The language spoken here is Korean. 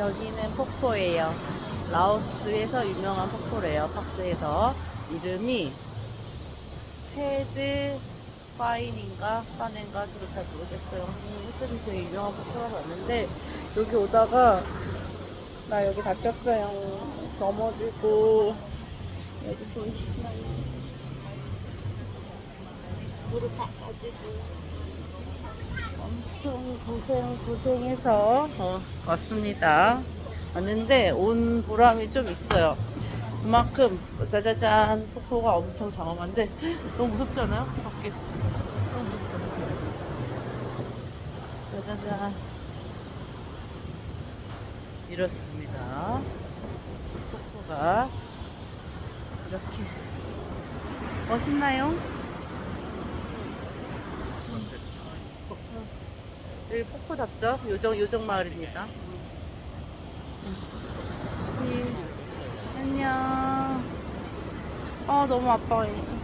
여기는 폭포예요. 라오스에서 유명한 폭포래요. 팍스에서 이름이 테드 파인인가 파넨가 저도 잘 모르겠어요. 음, 하여튼 되게 유명한 폭포라고 왔는데 여기 오다가 나 여기 다쳤어요. 넘어지고 여기 보이시나요? 무릎 다 빠지고 엄청 고생 고생해서 어, 왔습니다. 왔는데 온 보람이 좀 있어요. 그만큼 짜자잔 폭포가 엄청 장엄한데 너무 무섭지 않아요? 밖에 너무 무섭죠? 짜자잔 이렇습니다. 폭포가 이렇게 멋있나요? 여기 폭포답죠? 요정 요정 마을입니다. 네. 안녕. 아 너무 아파요.